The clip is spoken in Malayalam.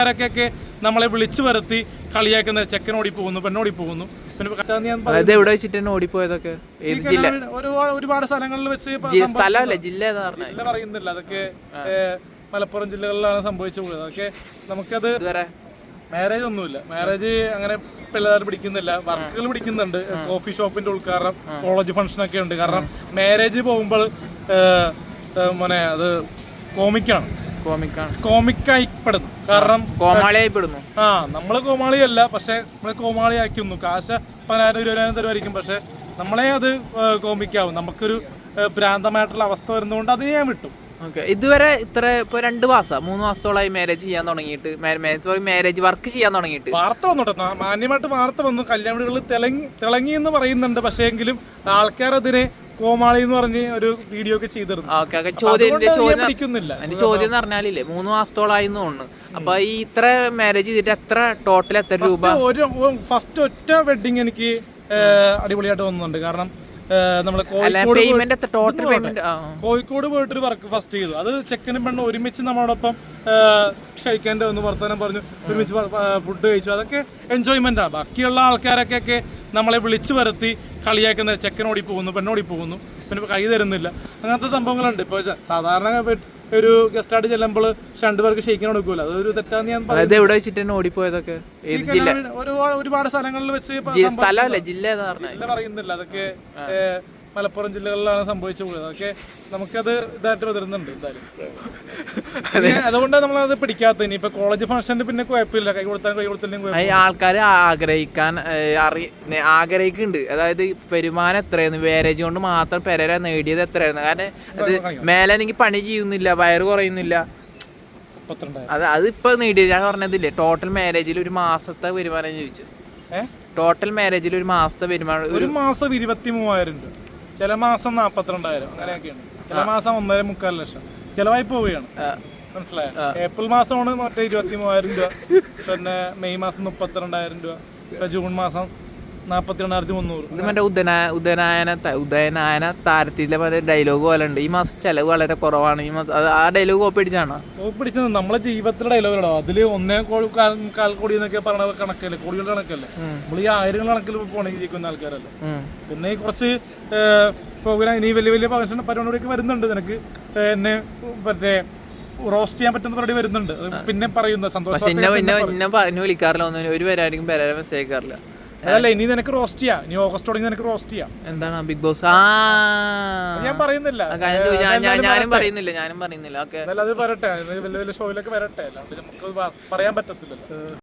ആൾക്കാരൊക്കെ നമ്മളെ വിളിച്ചു വരുത്തി കളിയാക്കുന്ന ചെക്കനോടി പോകുന്നു പെണ്ണോടി പോകുന്നു. പിന്നെ എവിടെ വെച്ചിട്ടാണ് ഓടിപ്പോയതൊക്കെ? ഏത് ജില്ല? ഒരുപാട് ഒരുപാട് സ്ഥലങ്ങളിൽ വെച്ച് സ്ഥലമല്ലേ ജില്ല പറയുന്നില്ല. അതൊക്കെ മലപ്പുറം ജില്ലകളിലാണ് സംഭവിച്ചു പോയത്. അതൊക്കെ നമുക്കത് മാരേജ് ഒന്നുമില്ല. മാരേജ് അങ്ങനെ പിള്ളേർ പിടിക്കുന്നില്ല. വർക്കുകൾ പിടിക്കുന്നുണ്ട്. കോഫി ഷോപ്പിന്റെ ഉദ്ഘാടനം കോളേജ് ഫംഗ്ഷൻ ഒക്കെ ഉണ്ട്. കാരണം മാരേജ് പോകുമ്പോൾ മോനെ അത് കോമിക്കാണ്. കോമിക്കായി പെടുന്നു കാരണം കോമാളിയായി പെടുന്നു ആ നമ്മൾ കോമാളിയല്ല പക്ഷെ നമ്മളെ കോമാളിയാക്കുന്നു കാശ പതിനായിരം ഇരുപതിനായിരം തരുമായിരിക്കും പക്ഷെ നമ്മളെ അത് കോമിക്കാവും. നമുക്കൊരു ഭ്രാന്തമായിട്ടുള്ള അവസ്ഥ വരുന്നതുകൊണ്ട് അത് ഞാൻ വിട്ടു. ഓക്കെ ഇതുവരെ ഇത്ര ഇപ്പൊ രണ്ട് മാസം മൂന്ന് മാസത്തോളമായി മാരേജ് ചെയ്യാൻ തുടങ്ങിയിട്ട് മാരേജ് വർക്ക് ചെയ്യാൻ തുടങ്ങിയിട്ട്. വാർത്ത വന്നോട്ടെ മാന്യമായിട്ട് വാർത്ത വന്നു. കല്യാണ വീടുകളിൽ തിളങ്ങി തിളങ്ങി എന്ന് പറയുന്നുണ്ട് പക്ഷേ എങ്കിലും ആൾക്കാർ അതിനെ കോമാളി എന്ന് പറഞ്ഞ് ഒരു വീഡിയോ ഒക്കെ ചെയ്തിരുന്നു. Okay okay. ചോദ്യം എന്റെ ചോദ്യം പിടിക്കുന്നില്ല എന്റെ ചോദ്യം എന്ന് പറഞ്ഞാലില്ലേ മൂന്ന് മാസത്തോളായിരുന്നു തോന്നുന്നു. അപ്പൊ ഈ ഇത്ര മാരേജ് ചെയ്തിട്ട് എത്ര ടോട്ടൽ എത്ര രൂപ? ഫസ്റ്റ് ഒരു ഫസ്റ്റ് ഒറ്റ വെഡിങ് എനിക്ക് അടിപൊളിയായിട്ട് വന്നിട്ടുണ്ട്. കാരണം നമ്മൾ കോഴിക്കോട് ടോട്ടൽ പേയ്മെന്റ് കോഴിക്കോട് പോയിട്ടൊരു വർക്ക് ഫസ്റ്റ് ചെയ്തു. അത് ചെക്കനും പെണ്ണും ഒരുമിച്ച് നമ്മളോടൊപ്പം ക്ഷയിക്കാന്റെ ഒന്ന് വർത്തമാനം പറഞ്ഞു. ഒരുമിച്ച് ഫുഡ് കഴിച്ചു. അതൊക്കെ എൻജോയ്മെന്റ് ആണ് ബാക്കിയുള്ള ആൾക്കാരൊക്കെ നമ്മളെ വിളിച്ചു വരുത്തി കളിയാക്കുന്ന ചെക്കനോടി പോകുന്നു പെണ്ണോടി പോകുന്നു. പിന്നെ കൈ തരുന്നില്ല. അങ്ങനത്തെ സംഭവങ്ങളുണ്ട്. ഇപ്പോൾ സാധാരണ ഒരു ഗസ്റ്റ് ആയിട്ട് ചെല്ലുമ്പോൾ രണ്ടുപേർക്ക് ഷെയ്ക്കാൻ കൊടുക്കൂല. അതൊരു തെറ്റാന്ന് ഞാൻ പറയുന്നത് എവിടെ വെച്ചിട്ടാണ് ഓടിപ്പോയതൊക്കെ? ഒരുപാട് സ്ഥലങ്ങളിൽ വെച്ച് ഇപ്പൊ ജില്ല പറയുന്നില്ല. അതൊക്കെ മലപ്പുറം ജില്ലകളിലാണ് സംഭവിച്ചു പോയത്. അതൊക്കെ നമുക്കത് ഇതായിട്ട് വരുന്നുണ്ട് എന്തായാലും. അതുകൊണ്ടാണ് അതുകൊണ്ട് നമ്മളത് പിടിക്കാത്ത ഇനി ഇപ്പൊ കോളേജ് ഫംഗ്ഷന് പിന്നെ കുഴപ്പമില്ല. കൈ കൊടുത്താൽ കൈ കൊടുത്തില്ലെങ്കിൽ ആൾക്കാർ ആഗ്രഹിക്കാൻ അറി ആഗ്രഹിക്കുന്നുണ്ട്. അതായത് വരുമാനം എത്രയായിരുന്നു? വേരേജ് കൊണ്ട് മാത്രം പെരര നേടിയത് എത്രയായിരുന്നു? കാരണം അത് മേലെ എനിക്ക് പണി ചെയ്യുന്നില്ല വയറ് കുറയുന്നില്ല. അത് അതിപ്പോ നേടിയത്. ഞാൻ പറഞ്ഞതില്ലേ ടോട്ടൽ മാരേജിൽ ഒരു മാസത്തെ വരുമാനം ചോദിച്ചത്. ടോട്ടൽ മാരേജിൽ ഒരു മാസത്തെ വരുമാനം ഒരു ഒരു മാസം ഇരുപത്തി മൂവായിരം രൂപ. ചില മാസം നാപ്പത്തിരണ്ടായിരം അങ്ങനെയൊക്കെയാണ്. ചില മാസം ഒന്നര മുക്കാൽ ലക്ഷം. ചിലവായി പോവുകയാണ്. മനസ്സിലായോ? ഏപ്രിൽ മാസമാണ് മറ്റേ ഇരുപത്തി മൂവായിരം രൂപ പിന്നെ മെയ് മാസം മുപ്പത്തിരണ്ടായിരം രൂപ ജൂൺ മാസം നാപ്പത്തി രണ്ടായിരത്തി മുന്നൂറ് ഇത് മറ്റേ ഉദന ഉദനായന ഉദയനായന താരത്തിലെ മറ്റേ ഡയലോഗ് പോലെ ഉണ്ട്. ഈ മാസം ചെലവ് വളരെ കുറവാണ്. ഈ മാസം ആ ഡയലോഗ് കോപ്പി അടിച്ചാണ്? നമ്മളെ ജീവിതത്തിലെ ഡയലോഗാണോ അതിൽ ഒന്നേ കോടി കാൽ കോടി എന്നൊക്കെ പറഞ്ഞ കണക്കല്ലേ? കോടികളുടെ കണക്കല്ലേ? നമ്മൾ ഈ ആയിരങ്ങൾ കണക്കിൽ പോണെങ്കിൽ ജീവിക്കുന്ന ആൾക്കാരല്ലേ? പിന്നെ ഈ കുറച്ച് പ്രോഗ്രാം ഇനി വലിയ വലിയ ഫംഗ്ഷൻ പരിപാടിയൊക്കെ വരുന്നുണ്ട്. നിനക്ക് എന്നെ മറ്റേ റോസ്റ്റ് ചെയ്യാൻ പറ്റുന്ന പരിപാടി വരുന്നുണ്ട്. പിന്നെ പറയുന്ന സന്തോഷം വിളിക്കാറില്ല. ഒന്നും ഒരു പരിപാടിക്കും പേരെ മെസ്സേജ് അയക്കാറില്ല. അതല്ല ഇനി നിനക്ക് റോസ്റ്റ് ചെയ്യാം. ഇനി ഓഗസ്റ്റ് തുടങ്ങി നിനക്ക് റോസ്റ്റ് ചെയ്യാം. എന്താണ് ബിഗ് ബോസ് ആ. ഞാൻ പറയുന്നില്ല. ഞാനും പറയുന്നില്ല ഞാനും പറയുന്നില്ല. ഓക്കെ. അത് വരട്ടെ. വലിയ വലിയ ഷോയിലൊക്കെ വരട്ടെ. അല്ല നമുക്ക് പറയാൻ പറ്റത്തില്ലല്ലോ.